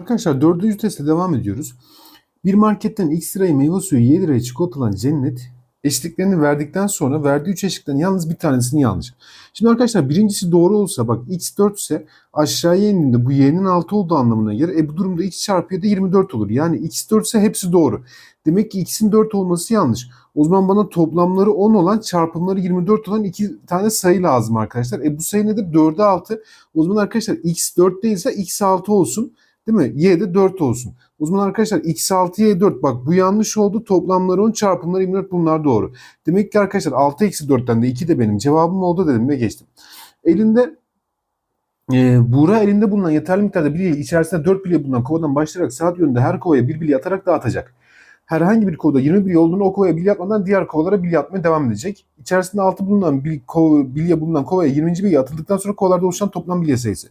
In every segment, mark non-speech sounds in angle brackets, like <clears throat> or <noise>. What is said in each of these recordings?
Arkadaşlar dördüncü testle devam ediyoruz. Bir marketten X liraya meyve suyu 7 liraya çikolata alan Cennet eşliklerini verdikten sonra verdiği 3 eşlikten yalnız bir tanesini yanlış. Şimdi arkadaşlar birincisi doğru olsa bak X 4 ise aşağıya indiğinde bu Y'nin 6 olduğu anlamına gelir. E bu durumda X çarpı Y da 24 olur. Yani X 4 ise hepsi doğru. Demek ki X'in 4 olması yanlış. O zaman bana toplamları 10 olan çarpımları 24 olan iki tane sayı lazım arkadaşlar. E bu sayı nedir? 4'e 6. O zaman arkadaşlar X 4 değilse X 6 olsun. Değil mi? Y de 4 olsun. O zaman arkadaşlar x 6 y 4 bak bu yanlış oldu. Toplamları 10 çarpımları 24 bunlar doğru. Demek ki arkadaşlar 6 eksi 4'ten de 2 de benim cevabım oldu dedim ve geçtim. Elinde e, Buğra elinde bulunan yeterli miktarda bilye içerisinde 4 bilye bulunan kovadan başlayarak saat yönünde her kovaya bir bilye atarak dağıtacak. Herhangi bir kovada 20 bilye olduğunu o kovaya bilye atmadan diğer kovalara bilye atmaya devam edecek. İçerisinde 6 bulunan bil, kov, bilye bulunan kovaya 20. bilye atıldıktan sonra kovalarda oluşan toplam bilye sayısı.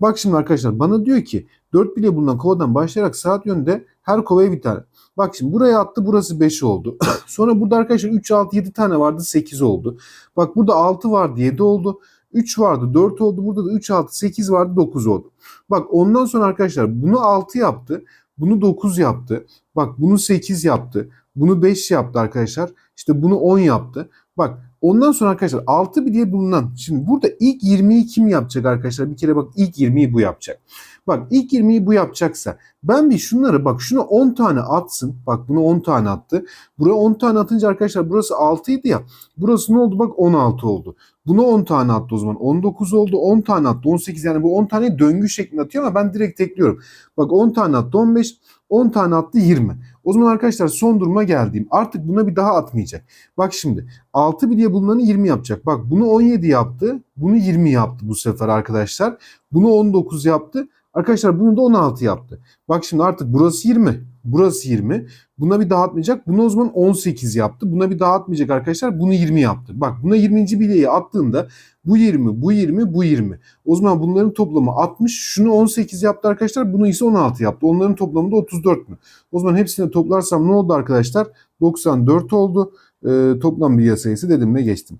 Bak şimdi arkadaşlar bana diyor ki 4 bilye bulunan kovadan başlayarak saat yönünde her kovaya bir tane. Bak şimdi buraya attı burası 5 oldu. <clears throat> Sonra burada arkadaşlar 3, 6, 7 tane vardı 8 oldu. Bak burada 6 vardı 7 oldu. 3 vardı 4 oldu. Burada da 3, 6, 8 vardı 9 oldu. Bak ondan sonra arkadaşlar bunu 6 yaptı. Bunu 9 yaptı. Bak bunu 8 yaptı. Bunu 5 yaptı arkadaşlar. İşte bunu 10 yaptı. Bak ondan sonra arkadaşlar 6 bir diye bulunan. Şimdi burada ilk 20'yi kim yapacak arkadaşlar? Bir kere bak ilk 20'yi bu yapacak. Bak ilk 20'yi bu yapacaksa ben bir şunları bak şuna 10 tane atsın. Bak bunu 10 tane attı. Buraya 10 tane atınca arkadaşlar burası 6 idi ya. Burası ne oldu? Bak 16 oldu. Buna 10 tane attı o zaman. 19 oldu. 10 tane attı. 18 yani bu 10 tane döngü şeklinde atıyor ama ben direkt ekliyorum. Bak 10 tane attı 15. 10 tane attı 20. O zaman arkadaşlar son duruma geldiğim. Artık buna bir daha atmayacak. Bak şimdi 6 bir diye bulunanı 20 yapacak. Bak bunu 17 yaptı. Bunu 20 yaptı bu sefer arkadaşlar. Bunu 19 yaptı. Arkadaşlar bunu da 16 yaptı. Bak şimdi artık burası 20. Burası 20. Buna bir dağıtmayacak. Bunu o zaman 18 yaptı. Buna bir dağıtmayacak arkadaşlar. Bunu 20 yaptı. Bak buna 20. bilyeyi attığında bu 20, bu 20, bu 20. O zaman bunların toplamı 60. Şunu 18 yaptı arkadaşlar. Bunu ise 16 yaptı. Onların toplamı da 34 mü? O zaman hepsini toplarsam ne oldu arkadaşlar? 94 oldu. Ee, toplam bilye sayısı dedim ve geçtim.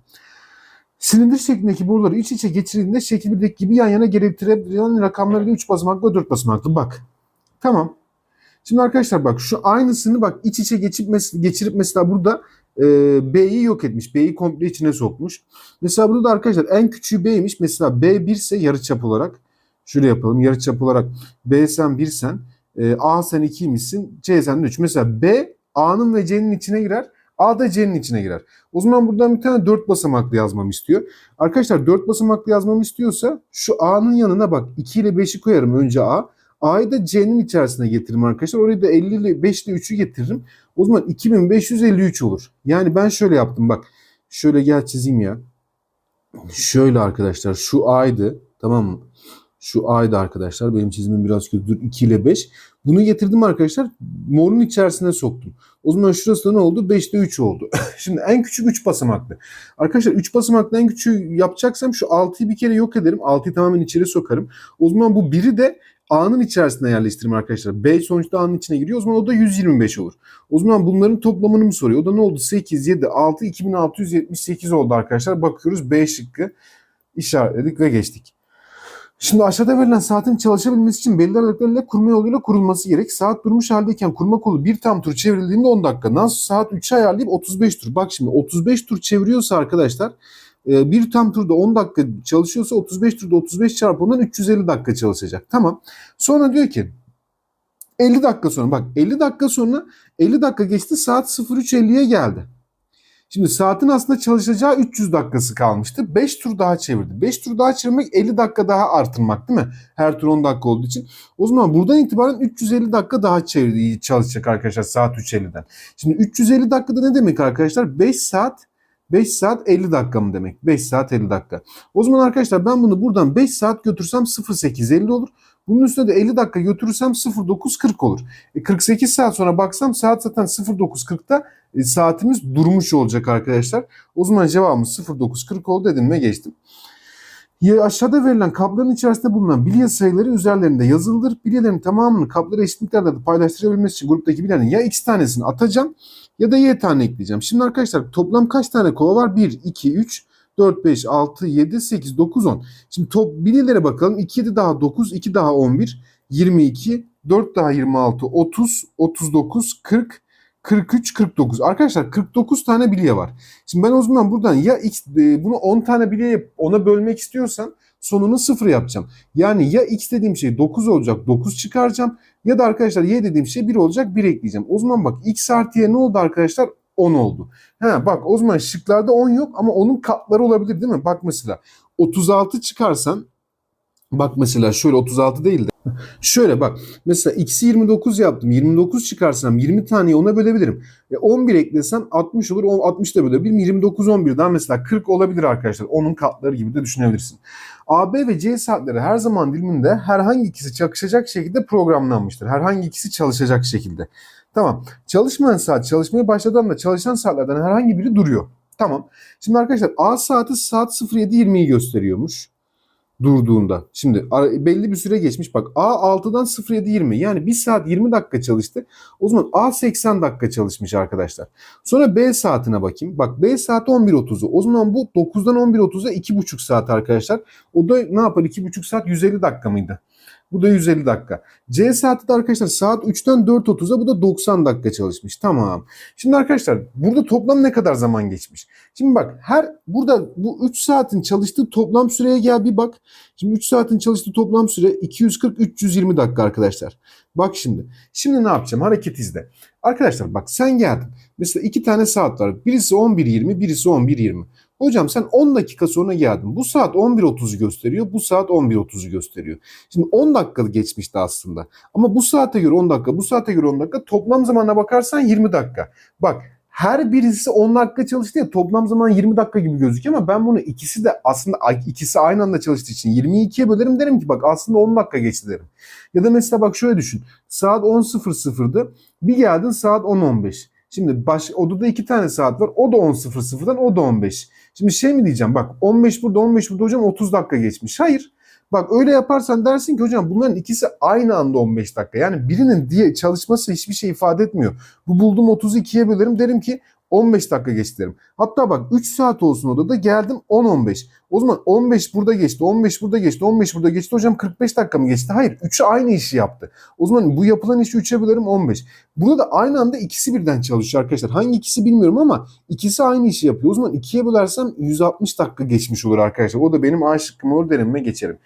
Silindir şeklindeki boruları iç içe geçirildiğinde şekil 1'deki gibi yan yana getirebilen rakamları da 3 basamaklı ve 4 basamaklı. Bak. Tamam. Şimdi arkadaşlar bak şu aynısını bak iç içe geçip mes- geçirip mesela burada e, B'yi yok etmiş. B'yi komple içine sokmuş. Mesela burada da arkadaşlar en küçüğü B'ymiş. Mesela B 1 ise yarıçap olarak. Şöyle yapalım. Yarıçap olarak B sen 1 sen. E, A sen 2'ymişsin. C sen 3. Mesela B A'nın ve C'nin içine girer. A da C'nin içine girer. O zaman buradan bir tane 4 basamaklı yazmamı istiyor. Arkadaşlar 4 basamaklı yazmamı istiyorsa şu A'nın yanına bak 2 ile 5'i koyarım önce A. A'yı da C'nin içerisine getiririm arkadaşlar. Orayı da 50 ile 5 ile 3'ü getiririm. O zaman 2553 olur. Yani ben şöyle yaptım bak. Şöyle gel çizeyim ya. Şöyle arkadaşlar şu A'ydı tamam mı? Şu A'ydı arkadaşlar. Benim çizimim biraz kötüdür. 2 ile 5. Bunu getirdim arkadaşlar. Morun içerisine soktum. O zaman şurası da ne oldu? 5'te 3 oldu. <laughs> Şimdi en küçük 3 basamaklı. Arkadaşlar 3 basamaklı en küçüğü yapacaksam şu 6'yı bir kere yok ederim. 6'yı tamamen içeri sokarım. O zaman bu 1'i de A'nın içerisine yerleştiririm arkadaşlar. B sonuçta A'nın içine giriyor. O zaman o da 125 olur. O zaman bunların toplamını mı soruyor? O da ne oldu? 8, 7, 6, 2678 oldu arkadaşlar. Bakıyoruz B şıkkı işaretledik ve geçtik. Şimdi aşağıda verilen saatin çalışabilmesi için belli aralıklarla kurma yoluyla kurulması gerek. Saat durmuş haldeyken kurma kolu bir tam tur çevrildiğinde 10 dakika. Nasıl saat 3'e ayarlayıp 35 tur. Bak şimdi 35 tur çeviriyorsa arkadaşlar e, bir tam turda 10 dakika çalışıyorsa 35 turda 35 çarpı ondan 350 dakika çalışacak. Tamam. Sonra diyor ki 50 dakika sonra bak 50 dakika sonra 50 dakika geçti saat 03.50'ye geldi. Şimdi saatin aslında çalışacağı 300 dakikası kalmıştı. 5 tur daha çevirdi. 5 tur daha çevirmek 50 dakika daha artırmak değil mi? Her tur 10 dakika olduğu için. O zaman buradan itibaren 350 dakika daha çevirdi, çalışacak arkadaşlar saat 3.50'den. Şimdi 350 dakikada ne demek arkadaşlar? 5 saat 5 saat 50 dakika mı demek? 5 saat 50 dakika. O zaman arkadaşlar ben bunu buradan 5 saat götürsem 08.50 olur. Bunun üstüne de 50 dakika götürürsem 09.40 olur. E 48 saat sonra baksam saat zaten 09.40'da e, saatimiz durmuş olacak arkadaşlar. O zaman cevabımız 09.40 oldu dedim ve geçtim. Aşağıda verilen kapların içerisinde bulunan bilye sayıları üzerlerinde yazılıdır. Bilyelerin tamamını kaplara eşit miktarda paylaştırabilmesi için gruptaki bilyenin ya x tanesini atacağım ya da y tane ekleyeceğim. Şimdi arkadaşlar toplam kaç tane kova var? 1, 2, 3, 4, 5, 6, 7, 8, 9, 10. Şimdi top bilyelere bakalım. 2, 7 daha 9, 2 daha 11. 22, 4 daha 26, 30, 39, 40, 43, 49. Arkadaşlar 49 tane bilye var. Şimdi ben o zaman buradan ya x, e, bunu 10 tane bilyeye ona bölmek istiyorsam sonunu 0 yapacağım. Yani ya x dediğim şey 9 olacak 9 çıkaracağım ya da arkadaşlar y dediğim şey 1 olacak 1 ekleyeceğim. O zaman bak x artı y ne oldu arkadaşlar? 10 oldu. Ha bak o zaman şıklarda 10 yok ama onun katları olabilir değil mi? Bak mesela 36 çıkarsan bak mesela şöyle 36 değil de şöyle bak mesela x'i 29 yaptım. 29 çıkarsam 20 taneyi ona bölebilirim. E 11 eklesem 60 olur. O 60 da bölebilirim. 29 11'den mesela 40 olabilir arkadaşlar. Onun katları gibi de düşünebilirsin. AB ve C saatleri her zaman diliminde herhangi ikisi çakışacak şekilde programlanmıştır. Herhangi ikisi çalışacak şekilde. Tamam. Çalışmayan saat çalışmaya başladığında çalışan saatlerden herhangi biri duruyor. Tamam. Şimdi arkadaşlar A saati saat 07.20'yi gösteriyormuş durduğunda. Şimdi belli bir süre geçmiş. Bak A 6'dan 07.20 yani 1 saat 20 dakika çalıştı. O zaman A 80 dakika çalışmış arkadaşlar. Sonra B saatine bakayım. Bak B saati 11.30'u. O zaman bu 9'dan 11.30'a 2,5 saat arkadaşlar. O da ne yapar? 2,5 saat 150 dakika mıydı? Bu da 150 dakika. C saati de arkadaşlar saat 3'ten 4.30'a bu da 90 dakika çalışmış. Tamam. Şimdi arkadaşlar burada toplam ne kadar zaman geçmiş? Şimdi bak her burada bu 3 saatin çalıştığı toplam süreye gel bir bak. Şimdi 3 saatin çalıştığı toplam süre 240-320 dakika arkadaşlar. Bak şimdi. Şimdi ne yapacağım? Hareket izle. Arkadaşlar bak sen geldin. Mesela iki tane saat var. Birisi 11.20, birisi 11.20. Hocam sen 10 dakika sonra geldin. Bu saat 11.30'u gösteriyor. Bu saat 11.30'u gösteriyor. Şimdi 10 dakika geçmişti aslında. Ama bu saate göre 10 dakika, bu saate göre 10 dakika. Toplam zamana bakarsan 20 dakika. Bak her birisi 10 dakika çalıştı ya toplam zaman 20 dakika gibi gözüküyor ama ben bunu ikisi de aslında ikisi aynı anda çalıştığı için 22'ye bölerim derim ki bak aslında 10 dakika geçti derim. Ya da mesela bak şöyle düşün. Saat 10.00'dı. Bir geldin saat 10.15. Şimdi baş, odada iki tane saat var. O da 10.00'dan o da 15. Şimdi şey mi diyeceğim bak 15 burada 15 burada hocam 30 dakika geçmiş. Hayır. Bak öyle yaparsan dersin ki hocam bunların ikisi aynı anda 15 dakika. Yani birinin diye çalışması hiçbir şey ifade etmiyor. Bu buldum 32'ye bölerim derim ki 15 dakika geçti derim. Hatta bak 3 saat olsun odada geldim 10-15. O zaman 15 burada geçti, 15 burada geçti, 15 burada geçti. Hocam 45 dakika mı geçti? Hayır. 3'ü aynı işi yaptı. O zaman bu yapılan işi 3'e bölerim 15. Burada da aynı anda ikisi birden çalışıyor arkadaşlar. Hangi ikisi bilmiyorum ama ikisi aynı işi yapıyor. O zaman 2'ye bölersem 160 dakika geçmiş olur arkadaşlar. O da benim A şıkkım olur derimime geçerim.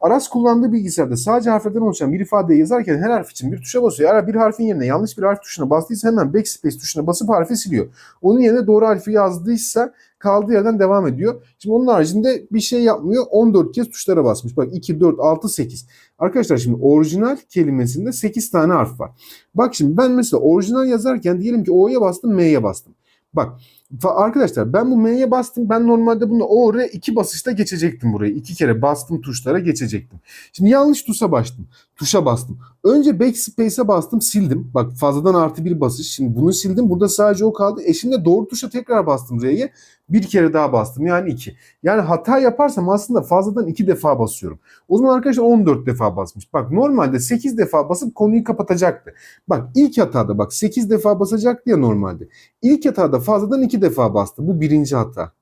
Aras kullandığı bilgisayarda sadece harflerden oluşan bir ifadeyi yazarken her harf için bir tuşa basıyor. Eğer bir harfin yerine yanlış bir harf tuşuna bastıysa hemen backspace tuşuna basıp harfi siliyor. Onun yerine doğru harfi yazdıysa kaldığı yerden devam ediyor. Şimdi onun haricinde bir şey yapmıyor. 14 kez tuşlara basmış. Bak 2, 4, 6, 8. Arkadaşlar şimdi orijinal kelimesinde 8 tane harf var. Bak şimdi ben mesela orijinal yazarken diyelim ki O'ya bastım, M'ye bastım. Bak arkadaşlar ben bu M'ye bastım. Ben normalde bunu O, R iki basışta geçecektim burayı. İki kere bastım tuşlara geçecektim. Şimdi yanlış tuşa bastım. Tuşa bastım. Önce backspace'e bastım sildim. Bak fazladan artı bir basış. Şimdi bunu sildim. Burada sadece o kaldı. E şimdi doğru tuşa tekrar bastım R'ye. Bir kere daha bastım. Yani iki. Yani hata yaparsam aslında fazladan iki defa basıyorum. O zaman arkadaşlar 14 defa basmış. Bak normalde 8 defa basıp konuyu kapatacaktı. Bak ilk hatada bak 8 defa basacaktı ya normalde. İlk hatada fazladan iki defa bastı. Bu birinci hata.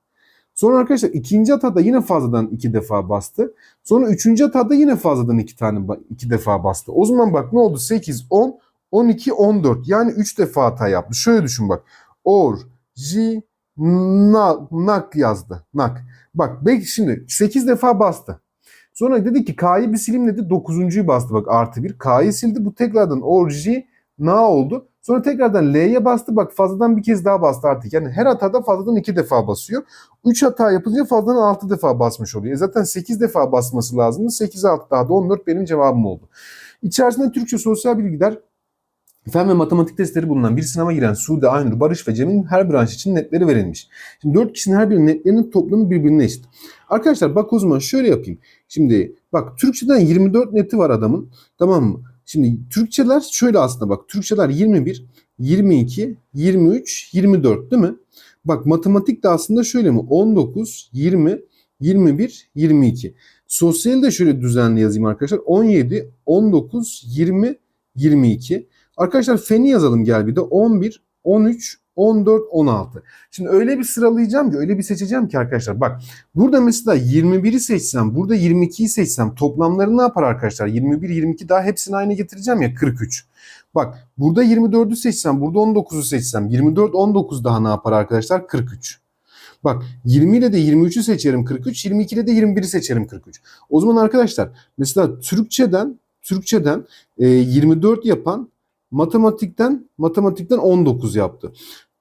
Sonra arkadaşlar ikinci hatada yine fazladan iki defa bastı. Sonra üçüncü hatada yine fazladan iki tane iki defa bastı. O zaman bak ne oldu? 8, 10, 12, 14. Yani 3 defa hata yaptı. Şöyle düşün bak. Or, ji, na, nak yazdı. Nak. Bak belki şimdi 8 defa bastı. Sonra dedi ki K'yı bir silim dedi. 9.'yu bastı bak artı 1. K'yı sildi. Bu tekrardan or, ji, na oldu. Sonra tekrardan L'ye bastı. Bak fazladan bir kez daha bastı artık. Yani her hatada fazladan iki defa basıyor. 3 hata yapınca fazladan 6 defa basmış oluyor. E zaten 8 defa basması lazımdı. 8 6 daha da 14 benim cevabım oldu. İçerisinde Türkçe sosyal bilgiler Fen ve matematik testleri bulunan bir sınava giren Sude, Aynur, Barış ve Cem'in her branş için netleri verilmiş. Şimdi 4 kişinin her birinin netlerinin toplamı birbirine eşit. Arkadaşlar bak o zaman şöyle yapayım. Şimdi bak Türkçeden 24 neti var adamın. Tamam mı? Şimdi Türkçeler şöyle aslında bak. Türkçeler 21, 22, 23, 24 değil mi? Bak matematik de aslında şöyle mi? 19, 20, 21, 22. Sosyal de şöyle düzenli yazayım arkadaşlar. 17, 19, 20, 22. Arkadaşlar feni yazalım gel bir de. 11, 13, 14, 16. Şimdi öyle bir sıralayacağım ki, öyle bir seçeceğim ki arkadaşlar. Bak burada mesela 21'i seçsem, burada 22'yi seçsem toplamları ne yapar arkadaşlar? 21, 22 daha hepsini aynı getireceğim ya 43. Bak burada 24'ü seçsem, burada 19'u seçsem 24, 19 daha ne yapar arkadaşlar? 43. Bak 20 ile de 23'ü seçerim 43, 22 ile de 21'i seçerim 43. O zaman arkadaşlar mesela Türkçeden Türkçeden e, 24 yapan matematikten matematikten 19 yaptı.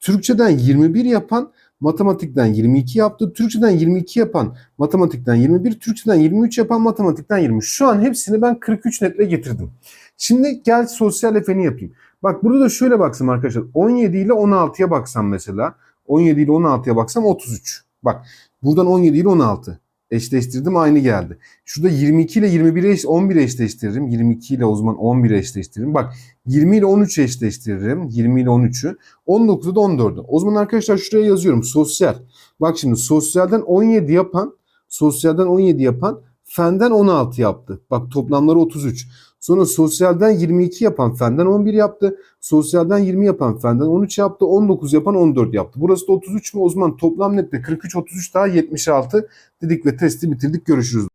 Türkçeden 21 yapan matematikten 22 yaptı. Türkçeden 22 yapan matematikten 21, Türkçeden 23 yapan matematikten 23. Şu an hepsini ben 43 netle getirdim. Şimdi gel sosyal efeni yapayım. Bak burada da şöyle baksam arkadaşlar. 17 ile 16'ya baksam mesela. 17 ile 16'ya baksam 33. Bak buradan 17 ile 16 eşleştirdim aynı geldi. Şurada 22 ile 21'e eş, 11'e eşleştiririm. 22 ile o zaman 11'e eşleştiririm. Bak 20 ile 13'ü eşleştiririm. 20 ile 13'ü. 19'u da 14'ü. O zaman arkadaşlar şuraya yazıyorum. Sosyal. Bak şimdi sosyalden 17 yapan sosyalden 17 yapan fenden 16 yaptı. Bak toplamları 33. Sonra sosyalden 22 yapan fenden 11 yaptı. Sosyalden 20 yapan fenden 13 yaptı. 19 yapan 14 yaptı. Burası da 33 mü? O zaman toplam nette 43 33 daha 76 dedik ve testi bitirdik. Görüşürüz.